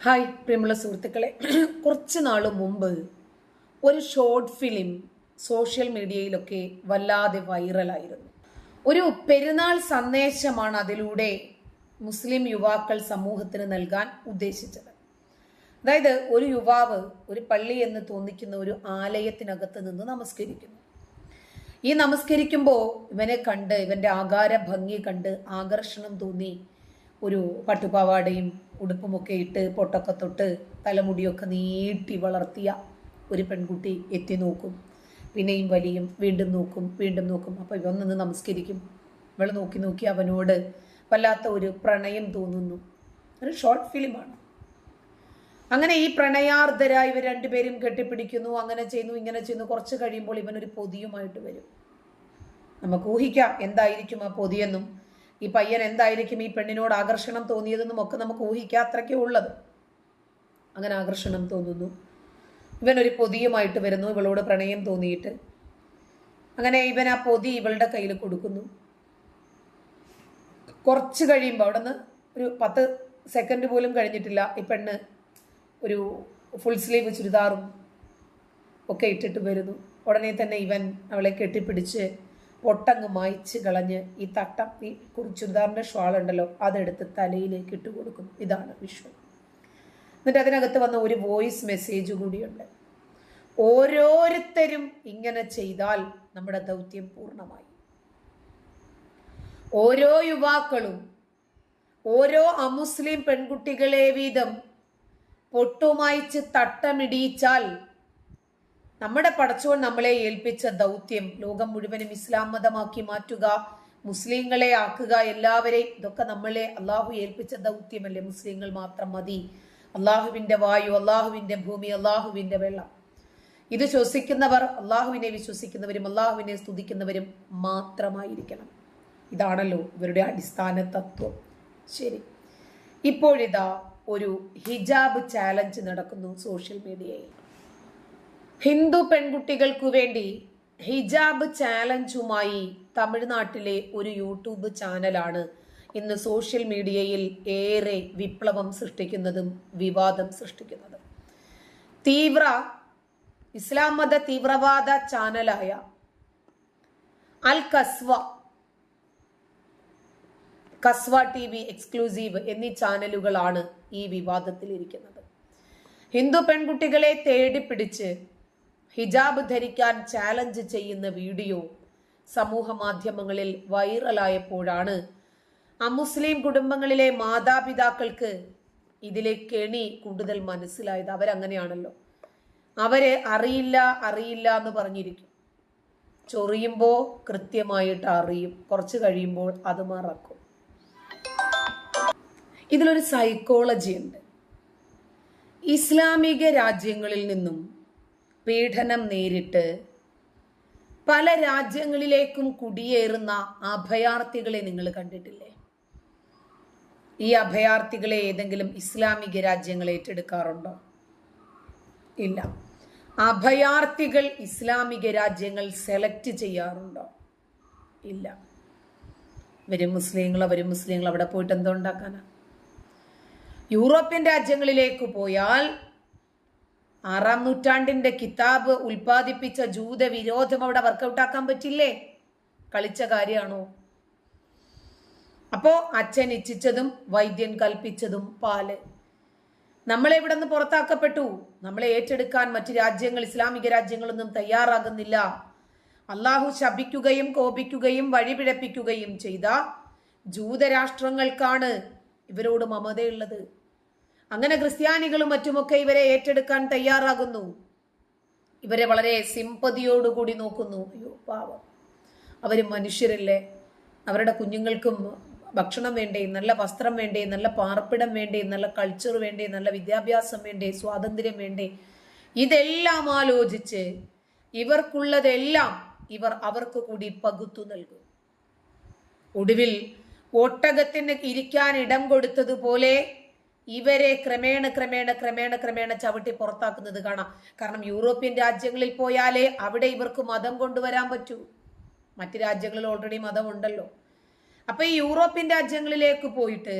Hi പ്രിയമുള്ള സുഹൃത്തുക്കളെ. കുറച്ച് നാൾ മുമ്പ് ഒരു ഷോർട്ട് ഫിലിം സോഷ്യൽ മീഡിയയിലൊക്കെ വല്ലാതെ വൈറലായിരുന്നു. ഒരു പെരുന്നാൾ സന്ദേശമാണ് അതിലൂടെ മുസ്ലിം യുവാക്കൾ സമൂഹത്തിന് നൽകാൻ ഉദ്ദേശിച്ചത്. അതായത് ഒരു യുവാവ് ഒരു പള്ളി എന്ന് തോന്നിക്കുന്ന ഒരു ആലയത്തിനകത്ത് നിന്ന് നമസ്കരിക്കുന്നു. ഈ നമസ്കരിക്കുമ്പോൾ ഇവനെ കണ്ട് ഇവന്റെ ആകാര ഭംഗി കണ്ട് ആകർഷണം തോന്നി ഒരു പട്ടുപാവാടയും ഉടുപ്പുമൊക്കെ ഇട്ട് പൊട്ടൊക്കെ തൊട്ട് തലമുടിയൊക്കെ നീട്ടി വളർത്തിയ ഒരു പെൺകുട്ടി എത്തി നോക്കും. പിന്നെയും വലിയും വീണ്ടും നോക്കും വീണ്ടും നോക്കും. അപ്പോൾ ഇവന്നൊന്ന് നമസ്കരിക്കും. ഇവൾ നോക്കി നോക്കി അവനോട് വല്ലാത്ത ഒരു പ്രണയം തോന്നുന്നു. ഒരു ഷോർട്ട് ഫിലിമാണ് അങ്ങനെ ഈ പ്രണയാർദ്ധരായി ഇവർ രണ്ടുപേരും കെട്ടിപ്പിടിക്കുന്നു അങ്ങനെ ചെയ്യുന്നു ഇങ്ങനെ ചെയ്യുന്നു. കുറച്ച് കഴിയുമ്പോൾ ഇവനൊരു പൊതിയുമായിട്ട് വരും. നമുക്ക് ഊഹിക്കാം എന്തായിരിക്കും ആ പൊതിയെന്നും. ഈ പയ്യൻ എന്തായിരിക്കും ഈ പെണ്ണിനോട് ആകർഷണം തോന്നിയതെന്നും ഒക്കെ നമുക്ക് ഊഹിക്കാം. അത്രയ്ക്കേ ഉള്ളത്. അങ്ങനെ ആകർഷണം തോന്നുന്നു. ഇവനൊരു പൊതിയുമായിട്ട് വരുന്നു. ഇവളോട് പ്രണയം തോന്നിയിട്ട്. അങ്ങനെ ഇവൻ ആ പൊതി ഇവളുടെ കയ്യിൽ കൊടുക്കുന്നു. കുറച്ച് കഴിയുമ്പോൾ അവിടെ നിന്ന് ഒരു പത്ത് സെക്കൻഡ് പോലും കഴിഞ്ഞിട്ടില്ല. ഈ പെണ്ണ് ഒരു ഫുൾ സ്ലീവ് ചുരിദാറും ഒക്കെ ഇട്ടിട്ട് വരുന്നു. ഉടനെ തന്നെ ഇവൻ അവളെ കെട്ടിപ്പിടിച്ച് പൊട്ടങ്ങ് മായ്ച്ച് കളഞ്ഞ് ഈ തട്ടം ഈ ചുരിദാറിന്റെ ഷാൾ ഉണ്ടല്ലോ അതെടുത്ത് തലയിലേക്ക് ഇട്ട് കൊടുക്കും. ഇതാണ് വിഷു എന്നിട്ട് അതിനകത്ത് വന്ന ഒരു വോയിസ് മെസ്സേജ് കൂടിയുണ്ട്. ഓരോരുത്തരും ഇങ്ങനെ ചെയ്താൽ നമ്മുടെ ദൗത്യം പൂർണമായി. ഓരോ യുവാക്കളും ഓരോ അമുസ്ലിം പെൺകുട്ടികളെ വീതം പൊട്ടുമായിച്ച് തട്ടമിടിയിച്ചാൽ നമ്മുടെ പടച്ചോൻ നമ്മളെ ഏൽപ്പിച്ച ദൗത്യം ലോകം മുഴുവനും ഇസ്ലാം മതമാക്കി മാറ്റുക മുസ്ലിങ്ങളെ ആക്കുക എല്ലാവരെയും ഇതൊക്കെ നമ്മളെ അള്ളാഹു ഏൽപ്പിച്ച ദൗത്യമല്ലേ? മുസ്ലിങ്ങൾ മാത്രം മതി. അള്ളാഹുവിന്റെ വായു അള്ളാഹുവിന്റെ ഭൂമി അള്ളാഹുവിന്റെ വെള്ളം. ഇത് ശ്വസിക്കുന്നവർ അള്ളാഹുവിനെ വിശ്വസിക്കുന്നവരും അള്ളാഹുവിനെ സ്തുതിക്കുന്നവരും മാത്രമായിരിക്കണം. ഇതാണല്ലോ ഇവരുടെ അടിസ്ഥാന തത്വം. ശരി. ഇപ്പോഴിതാ ഒരു ഹിജാബ് ചാലഞ്ച് നടക്കുന്നു സോഷ്യൽ മീഡിയയിൽ. ഹിന്ദു പെൺകുട്ടികൾക്കു വേണ്ടി ഹിജാബ് ചാലഞ്ചുമായി തമിഴ്നാട്ടിലെ ഒരു യൂട്യൂബ് ചാനലാണ് ഇന്ന് സോഷ്യൽ മീഡിയയിൽ ഏറെ വിപ്ലവം സൃഷ്ടിക്കുന്നതും വിവാദം സൃഷ്ടിക്കുന്നതും. തീവ്ര ഇസ്ലാം മത തീവ്രവാദ ചാനലായ അൽ കസ്വ കസ്വ ടി വി എക്സ്ക്ലൂസീവ് എന്നീ ചാനലുകളാണ് ഈ വിവാദത്തിൽ ഇരിക്കുന്നത് ഹിന്ദു പെൺകുട്ടികളെ തേടി പിടിച്ച് ഹിജാബ് ധരിക്കാൻ ചാലഞ്ച് ചെയ്യുന്ന വീഡിയോ സമൂഹ മാധ്യമങ്ങളിൽ വൈറലായപ്പോഴാണ്. അമുസ്ലിം കുടുംബങ്ങളിലെ മാതാപിതാക്കൾക്ക് ഇതിലെ കെണി കൂടുതൽ മനസ്സിലായത്. അവരങ്ങനെയാണല്ലോ. അവർ അറിയില്ല അറിയില്ല എന്ന് പറഞ്ഞിരിക്കും. ചൊറിയുമ്പോൾ കൃത്യമായിട്ട് അറിയും. കുറച്ച് കഴിയുമ്പോൾ അത് മറക്കും. ഇതിലൊരു സൈക്കോളജി ഉണ്ട്. ഇസ്ലാമിക രാജ്യങ്ങളിൽ നിന്നും പീഡനം നേരിട്ട് പല രാജ്യങ്ങളിലേക്കും കുടിയേറുന്ന അഭയാർത്ഥികളെ നിങ്ങൾ കണ്ടിട്ടില്ലേ? ഈ അഭയാർത്ഥികളെ ഏതെങ്കിലും ഇസ്ലാമിക രാജ്യങ്ങൾ ഏറ്റെടുക്കാറുണ്ടോ? ഇല്ല. അഭയാർത്ഥികൾ ഇസ്ലാമിക രാജ്യങ്ങൾ സെലക്ട് ചെയ്യാറുണ്ടോ? ഇല്ല. വരും മുസ്ലിങ്ങൾ വരും മുസ്ലിങ്ങൾ അവിടെ പോയിട്ട് എന്തോ ഉണ്ടാക്കാനാ? യൂറോപ്യൻ രാജ്യങ്ങളിലേക്ക് പോയാൽ ആറാം നൂറ്റാണ്ടിന്റെ കിതാബ് ഉൽപാദിപ്പിച്ച ജൂത വിരോധം അവിടെ വർക്കൗട്ട് ആക്കാൻ പറ്റില്ലേ? കളിച്ച കാര്യമാണോ? അപ്പോ അച്ഛൻ ഇച്ഛിച്ചതും വൈദ്യൻ കൽപ്പിച്ചതും പാൽ. നമ്മളെ ഇവിടെ നിന്ന് പുറത്താക്കപ്പെട്ടു. നമ്മളെ ഏറ്റെടുക്കാൻ മറ്റു രാജ്യങ്ങൾ ഇസ്ലാമിക രാജ്യങ്ങളൊന്നും തയ്യാറാകുന്നില്ല. അള്ളാഹു ശപിക്കുകയും കോപിക്കുകയും വഴിപിഴപ്പിക്കുകയും ചെയ്ത ജൂതരാഷ്ട്രങ്ങൾക്കാണ് ഇവരോട് മമതയുള്ളത്. അങ്ങനെ ക്രിസ്ത്യാനികളും മറ്റുമൊക്കെ ഇവരെ ഏറ്റെടുക്കാൻ തയ്യാറാകുന്നു. ഇവരെ വളരെ സിമ്പതിയോടുകൂടി നോക്കുന്നു. അയ്യോ പാവം. അവർ മനുഷ്യരല്ലേ? അവരുടെ കുഞ്ഞുങ്ങൾക്കും ഭക്ഷണം വേണ്ടേ നല്ല വസ്ത്രം വേണ്ടേ നല്ല പാർപ്പിടം വേണ്ടേ നല്ല കൾച്ചർ വേണ്ടേ നല്ല വിദ്യാഭ്യാസം വേണ്ടേ സ്വാതന്ത്ര്യം വേണ്ടേ? ഇതെല്ലാം ആലോചിച്ച് ഇവർക്കുള്ളതെല്ലാം ഇവർ അവർക്ക് കൂടി പകുത്തു നൽകും. ഒടുവിൽ ഒട്ടകത്തിന് ഇരിക്കാൻ ഇടം കൊടുത്തതുപോലെ ഇവരെ ക്രമേണ ക്രമേണ ക്രമേണ ക്രമേണ ചവിട്ടി പുറത്താക്കുന്നത് കാണാം. കാരണം യൂറോപ്യൻ രാജ്യങ്ങളിൽ പോയാലേ അവിടെ ഇവർക്ക് മതം കൊണ്ടുവരാൻ പറ്റൂ. മറ്റ് രാജ്യങ്ങളിൽ ഓൾറെഡി മതം ഉണ്ടല്ലോ അപ്പൊ ഈ യൂറോപ്യൻ രാജ്യങ്ങളിലേക്ക് പോയിട്ട്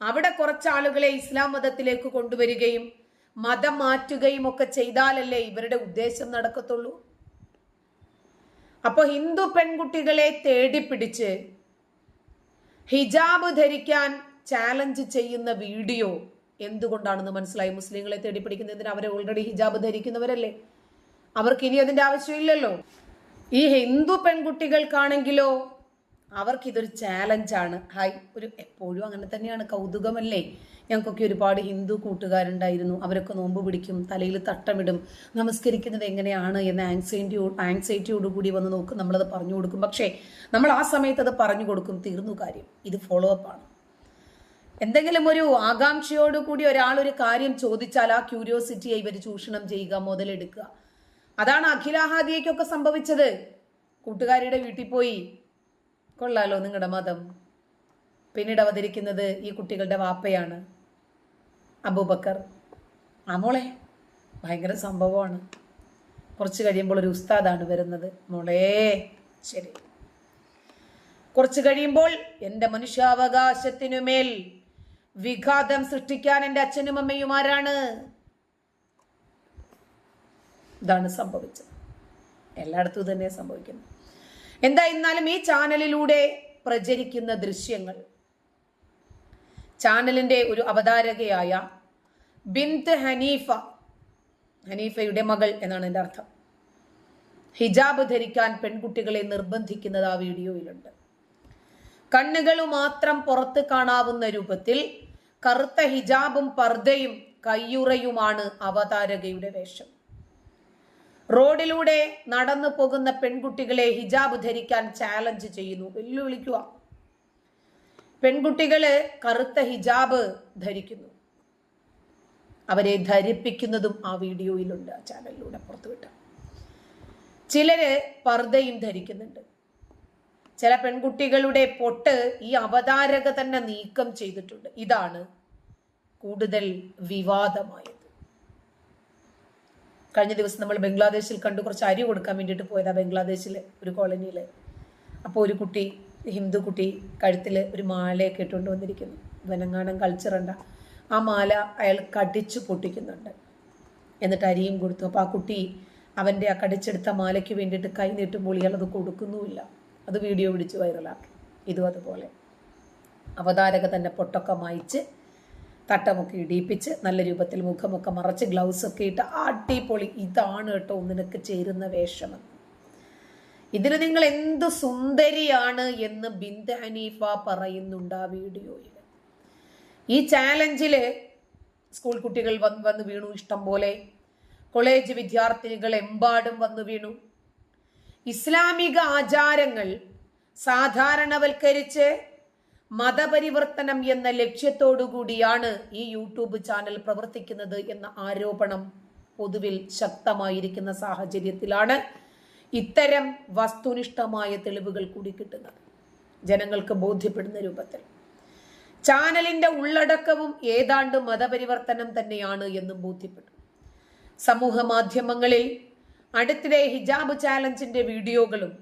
അവിടെ കുറച്ച് ആളുകളെ ഇസ്ലാം മതത്തിലേക്ക് കൊണ്ടുവരികയും മതം മാറ്റുകയും ഒക്കെ ചെയ്താലല്ലേ ഇവരുടെ ഉദ്ദേശം നടക്കത്തുള്ളൂ? അപ്പൊ ഹിന്ദു പെൺകുട്ടികളെ തേടിപ്പിടിച്ച് ഹിജാബ് ധരിക്കാൻ ചാലഞ്ച് ചെയ്യുന്ന വീഡിയോ എന്തുകൊണ്ടാണെന്ന് മനസ്സിലായി? മുസ്ലിങ്ങളെ തേടി പിടിക്കുന്നതിന് അവരെ ഓൾറെഡി ഹിജാബ് ധരിക്കുന്നവരല്ലേ? അവർക്ക് ഇനി അതിന്റെ ആവശ്യമില്ലല്ലോ. ഈ ഹിന്ദു പെൺകുട്ടികൾക്കാണെങ്കിലോ അവർക്കിതൊരു ചാലഞ്ചാണ് ഹായ് ഒരു എപ്പോഴും അങ്ങനെ തന്നെയാണ്. കൗതുകമല്ലേ? ഞങ്ങൾക്കൊക്കെ ഒരുപാട് ഹിന്ദു കൂട്ടുകാരുണ്ടായിരുന്നു. അവരൊക്കെ നോമ്പ് പിടിക്കും തലയിൽ തട്ടമിടും. നമസ്കരിക്കുന്നത് എങ്ങനെയാണ് എന്ന് ആങ്സൈറ്റിയോ ആങ്സൈറ്റിയോട് കൂടി വന്ന് നോക്കും. നമ്മളത് പറഞ്ഞു കൊടുക്കും. പക്ഷേ നമ്മൾ ആ സമയത്ത് അത് പറഞ്ഞു കൊടുക്കും. തീർന്നു കാര്യം. ഇത് ഫോളോ അപ്പ് ആണ്. എന്തെങ്കിലും ഒരു ആകാംക്ഷയോട് കൂടി ഒരാൾ ഒരു കാര്യം ചോദിച്ചാൽ ആ ക്യൂരിയോസിറ്റിയെ ഇവർ ചൂഷണം ചെയ്യുക മുതലെടുക്കുക. അതാണ് അഖിലാഹാദിയയ്ക്കൊക്കെ സംഭവിച്ചത്. കൂട്ടുകാരിയുടെ വീട്ടിൽ പോയി കൊള്ളാലോ നിങ്ങളുടെ മതം. പിന്നീട് അവതരിക്കുന്നത് ഈ കുട്ടികളുടെ വാപ്പയാണ് അബൂബക്കർ. ആ മോളെ ഭയങ്കര സംഭവമാണ്. കുറച്ച് കഴിയുമ്പോൾ ഒരു ഉസ്താദാണ് വരുന്നത്. മോളേ ശരി. കുറച്ച് കഴിയുമ്പോൾ എന്റെ മനുഷ്യാവകാശത്തിനുമേൽ വിഘാതം സൃഷ്ടിക്കാൻ എന്റെ അച്ഛനും അമ്മയും ആരാണ്? ഇതാണ് സംഭവിച്ചത്. എല്ലായിടത്തും തന്നെ സംഭവിക്കുന്നു. എന്താ എന്നാലും ഈ ചാനലിലൂടെ പ്രചരിക്കുന്ന ദൃശ്യങ്ങൾ. ചാനലിന്റെ ഒരു അവതാരകയായ ബിന്ത് ഹനീഫ ഹനീഫയുടെ മകൾ എന്നാണ് എന്റെ അർത്ഥം. ഹിജാബ് ധരിക്കാൻ പെൺകുട്ടികളെ നിർബന്ധിക്കുന്നത് ആ വീഡിയോയിലുണ്ട്. കണ്ണുകൾ മാത്രം പുറത്ത് കാണാവുന്ന രൂപത്തിൽ കറുത്ത ഹിജാബും പർദ്ദയും കയ്യുറയുമാണ് അവതാരകയുടെ വേഷം. റോഡിലൂടെ നടന്നു പോകുന്ന പെൺകുട്ടികളെ ഹിജാബ് ധരിക്കാൻ ചാലഞ്ച് ചെയ്യുന്നു. വെല്ലുവിളിക്കുക. പെൺകുട്ടികൾ കറുത്ത ഹിജാബ് ധരിക്കുന്നു. അവരെ ധരിപ്പിക്കുന്നതും ആ വീഡിയോയിലുണ്ട് ആ ചാനലിലൂടെ പുറത്തുവിട്ട. ചിലര് പർദ്ദയും ധരിക്കുന്നുണ്ട്. ചില പെൺകുട്ടികളുടെ പൊട്ട് ഈ അവതാരക തന്നെ നീക്കം ചെയ്തിട്ടുണ്ട്. ഇതാണ് കൂടുതൽ വിവാദമായത്. കഴിഞ്ഞ ദിവസം നമ്മൾ ബംഗ്ലാദേശിൽ കണ്ടു. കുറച്ച് അരി കൊടുക്കാൻ വേണ്ടിയിട്ട് പോയതാ ബംഗ്ലാദേശിലെ ഒരു കോളനിയിൽ അപ്പോൾ ഒരു കുട്ടി ഹിന്ദു കുട്ടി കഴുത്തിൽ ഒരു മാലയൊക്കെ ഇട്ടുകൊണ്ട് വന്നിരിക്കുന്നു. വനങ്ങാനം കൾച്ചറുണ്ട ആ മാല അയാൾ കടിച്ചു പൊട്ടിക്കുന്നുണ്ട്. എന്നിട്ട് അരിയും കൊടുത്തു. അപ്പോൾ ആ കുട്ടി അവന്റെ ആ കടിച്ചെടുത്ത മാലയ്ക്ക് വേണ്ടിയിട്ട് കൈ നീട്ടുമ്പോൾ ഇയാൾ അത് കൊടുക്കുന്നുമില്ല. അത് വീഡിയോ പിടിച്ച് വൈറലാക്കി ഇതും അതുപോലെ. അവതാരക തന്നെ പൊട്ടൊക്കെ മായിച്ച് തട്ടമൊക്കെ ഇടിയിപ്പിച്ച് നല്ല രൂപത്തിൽ മുഖമൊക്കെ മറച്ച് ഗ്ലൗസ് ഒക്കെ ഇട്ട് അടിപൊളി. ഇതാണ് കേട്ടോ നിനക്ക് ചേരുന്ന വേഷമെന്ന് ഇതിന് നിങ്ങൾ എന്ത് സുന്ദരിയാണ് എന്ന് ബിന്ദ ഹനീഫ പറയുന്നുണ്ട് ആ വീഡിയോയിൽ. ഈ ചാലഞ്ചിൽ സ്കൂൾ കുട്ടികൾ വന്ന് വന്ന് വീണു ഇഷ്ടം പോലെ. കോളേജ് വിദ്യാർത്ഥിനികൾ എമ്പാടും വന്നു വീണു. ഇസ്ലാമിക ആചാരങ്ങൾ സാധാരണവൽക്കരിച്ച് മതപരിവർത്തനം എന്ന ലക്ഷ്യത്തോടു കൂടിയാണ് ഈ യൂട്യൂബ് ചാനൽ പ്രവർത്തിക്കുന്നത് എന്ന ആരോപണം പൊതുവിൽ ശക്തമായിരിക്കുന്ന സാഹചര്യത്തിലാണ് ഇത്തരം വസ്തുനിഷ്ഠമായ തെളിവുകൾ കൂടി കിട്ടുന്നത്. ജനങ്ങൾക്ക് ബോധ്യപ്പെടുന്ന രൂപത്തിൽ. ചാനലിന്റെ ഉള്ളടക്കവും ഏതാണ്ട് മതപരിവർത്തനം തന്നെയാണ് എന്നും ബോധ്യപ്പെട്ടു സമൂഹ മാധ്യമങ്ങളിൽ അടുത്തിടെ ഹിജാബ് ചാലഞ്ചിന്റെ വീഡിയോകളും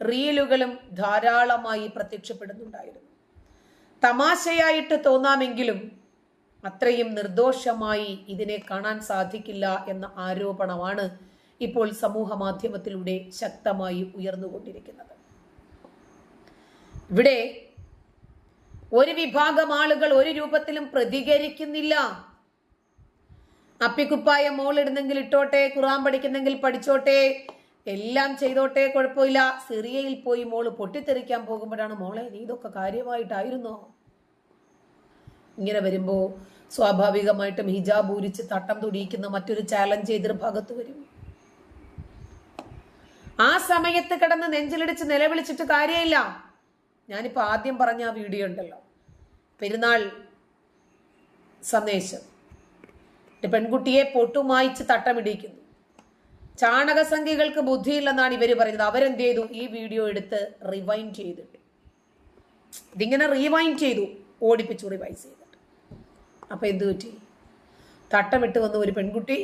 റീലുകളും ധാരാളമായി പ്രത്യക്ഷപ്പെടുന്നുണ്ടായിരുന്നു. തമാശയായിട്ട് തോന്നാമെങ്കിലും അത്രയും നിർദോഷമായി ഇതിനെ കാണാൻ സാധിക്കില്ല എന്ന ആരോപണമാണ് ഇപ്പോൾ സമൂഹ മാധ്യമത്തിലൂടെ ശക്തമായി ഉയർന്നുകൊണ്ടിരിക്കുന്നത്. ഇവിടെ ഒരു വിഭാഗം ആളുകൾ ഒരു രൂപത്തിലും പ്രതികരിക്കുന്നില്ല. അപ്പിക്കുപ്പായ മോളിടുന്നെങ്കിൽ ഇട്ടോട്ടെ ഖുറാൻ പഠിക്കുന്നെങ്കിൽ പഠിച്ചോട്ടെ എല്ലാം ചെയ്തോട്ടെ കുഴപ്പമില്ല. സിറിയയിൽ പോയി മോൾ പൊട്ടിത്തെറിക്കാൻ പോകുമ്പോഴാണ് മോളെ നീ ഇതൊക്കെ കാര്യമായിട്ടായിരുന്നോ? ഇങ്ങനെ വരുമ്പോൾ സ്വാഭാവികമായിട്ടും ഹിജാബ് ഊരിച്ച് തട്ടം തുടിയിക്കുന്ന മറ്റൊരു ചാലഞ്ച് എതിർ ഭാഗത്ത് വരും. ആ സമയത്ത് കിടന്ന് നെഞ്ചിലിടിച്ച് നിലവിളിച്ചിട്ട് കാര്യമില്ല. ഞാനിപ്പോ ആദ്യം പറഞ്ഞ ആ വീഡിയോ ഉണ്ടല്ലോ. പെരുന്നാൾ സന്ദേശം. പെൺകുട്ടിയെ പൊട്ടുമായിച്ച് തട്ടമിടിക്കുന്നു. ചാണകസംഖ്യകൾക്ക് ബുദ്ധിയില്ലെന്നാണ് ഇവർ പറയുന്നത്. അവരെന്ത് ചെയ്തു ഈ വീഡിയോ എടുത്ത് റിവൈൻഡ് ചെയ്തിട്ട്. ഇതിങ്ങനെ റീവൈൻഡ് ചെയ്തു. ഓടിപ്പിച്ചു റിവൈസ് ചെയ്തിട്ട്. അപ്പോൾ എന്ത് പറ്റി? തട്ടമിട്ട് വന്ന ഒരു പെൺകുട്ടി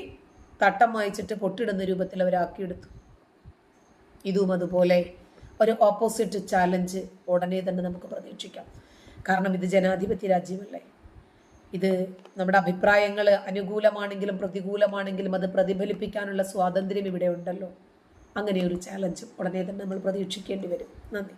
തട്ടം വായിച്ചിട്ട് പൊട്ടിടുന്ന രൂപത്തിൽ അവരാക്കിയെടുത്തു ഇതും അതുപോലെ ഒരു ഓപ്പോസിറ്റ് ചാലഞ്ച് ഉടനെ തന്നെ നമുക്ക് പ്രതീക്ഷിക്കാം. കാരണം ഇത് ജനാധിപത്യ രാജ്യമല്ലേ? ഇത് നമ്മുടെ അഭിപ്രായങ്ങൾ അനുകൂലമാണെങ്കിലും പ്രതികൂലമാണെങ്കിലും അത് പ്രതിഫലിപ്പിക്കാനുള്ള സ്വാതന്ത്ര്യം ഇവിടെ ഉണ്ടല്ലോ. അങ്ങനെ ഒരു ചാലഞ്ച് ഉടനെ തന്നെ നമ്മൾ പ്രതീക്ഷിക്കേണ്ടി വരും. നന്ദി.